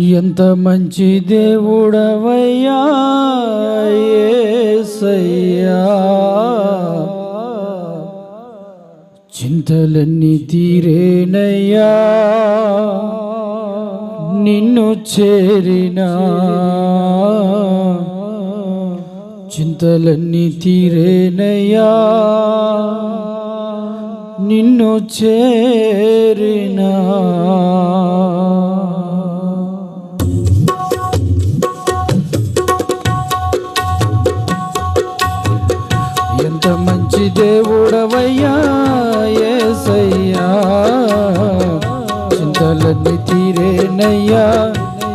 ఎంత మంచి దేవుడవయ్యా యేసయ్యా చింతలన్నీ తీరేనయ్యా. నిన్ను చేరినా. చింతలన్నీ తీరేనయ్యా. నిన్ను చేరినా. దేవుడవయ్యా ఏసయ్యా చింతలన్నీ తీరేనయ్యా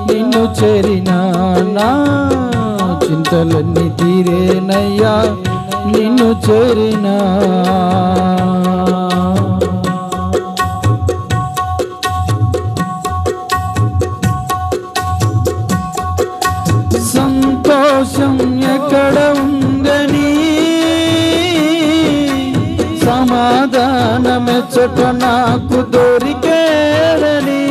నిన్ను చేరినా నా చింతలన్నీ తీరేనయ్యా నిన్ను చేరినా సమాధానమెచ్చట నాకు దొరికేడని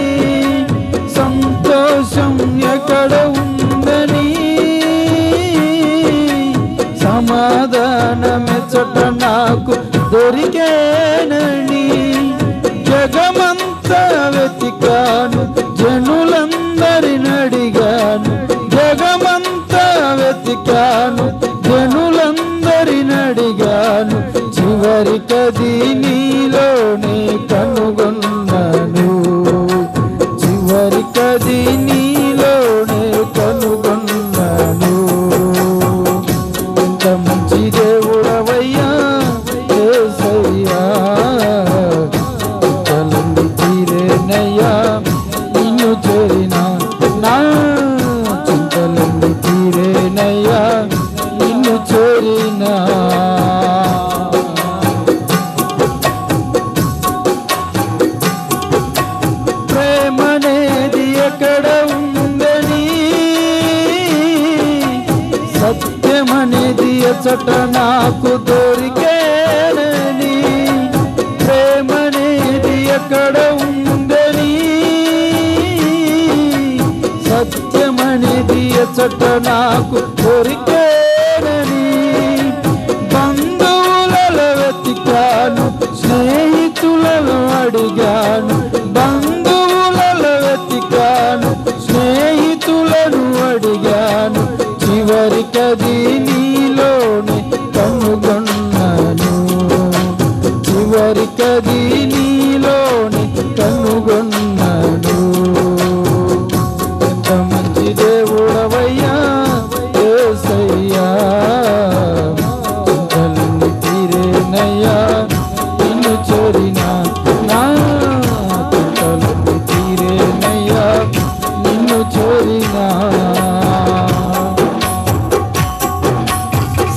సంతోషం ఎక్కడ ఉందని సమాధానమెచ్చట నాకు దొరికేనని జగమంతా వెతికాను జనులందరిని అడిగాను జగమంతా వెతికాను జనులందరిని అడిగాను. చివరికది నీలోనే కనుగొన్నాను. చివరికది నీలోనే కనుగొన్నాను. ఎంత మంచి దేవుడవయ్యా ఏసయ్యా. చింతలన్నీ తీరేనయ్యా నిన్ను చేరిన నా. చింతలంది తీరేనయ్యా సత్యమనేది నాకు దొరికేనని ప్రేమనేది ఎక్కడ ఉందని సత్యమనేది ఎచ్చట నాకు దొరికేనని బంధువులలో వెతికాను స్నేహితులలో అడిగాను బంధువులలో వెతికాను స్నేహితులను అడిగాను చివరికది కోరినా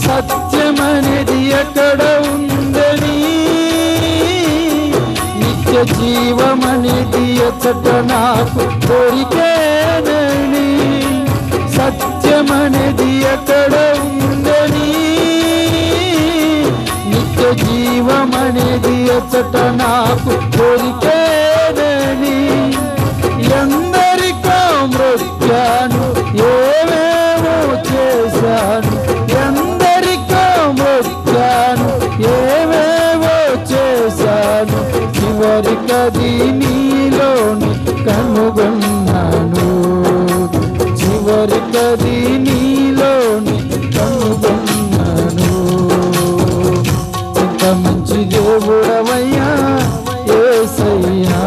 సత్యమనేది ఎక్కడ ఉందని నిత్య జీవమనేది ఎచ్చట నాకు కోరికేనని సత్యమనేది ఎక్కడ దొరికది నీలోని కనుగొన్నాను. ఇంత మంచి దేవుడవయ్యా ఏసయ్యా.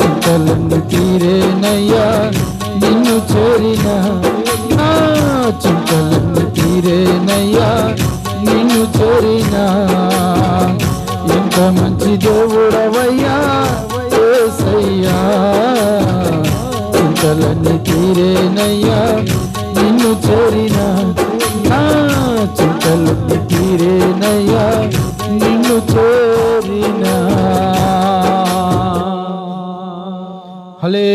చింతలను తీరేనయ్యా నిన్ను చేరిన నా చింతలన్నీ తీరేనయ్యా నిన్ను చేరిన. ఎంత మంచి దేవుడవయ్యా తీరేనయ్యా నిన్ను చేరిన నా చింతలన్నీ తీరేనయ్యా నిన్ను చేరిన. హలే